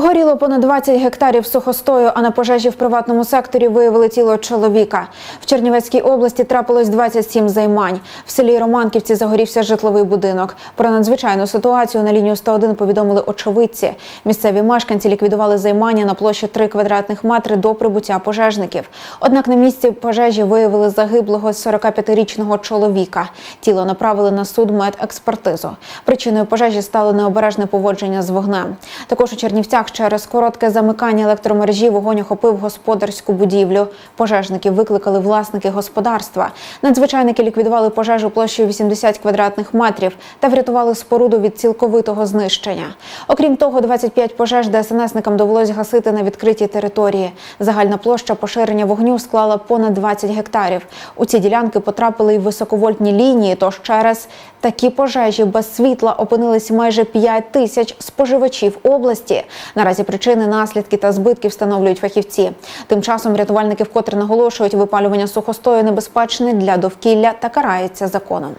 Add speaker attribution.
Speaker 1: Горіло понад 20 гектарів сухостою, а на пожежі в приватному секторі виявили тіло чоловіка. В Чернівецькій області трапилось 27 займань. В селі Романківці загорівся житловий будинок. Про надзвичайну ситуацію на лінію 101 повідомили очевидці. Місцеві мешканці ліквідували займання на площі 3 квадратних метри до прибуття пожежників. Однак на місці пожежі виявили загиблого 45-річного чоловіка. Тіло направили на суд медекспертизу. Причиною пожежі стало необережне поводження з вогнем. Також у Чернівцях через коротке замикання електромережі вогонь охопив господарську будівлю. Пожежники викликали власники господарства. Надзвичайники ліквідували пожежу площею 80 квадратних метрів та врятували споруду від цілковитого знищення. Окрім того, 25 пожеж ДСНСникам довелось гасити на відкритій території. Загальна площа поширення вогню склала понад 20 гектарів. У ці ділянки потрапили й високовольтні лінії. Тож через такі пожежі без світла опинились майже 5 тисяч споживачів області. Наразі причини, наслідки та збитки встановлюють фахівці. Тим часом рятувальники вкотре наголошують, випалювання сухостою небезпечне для довкілля та карається законом.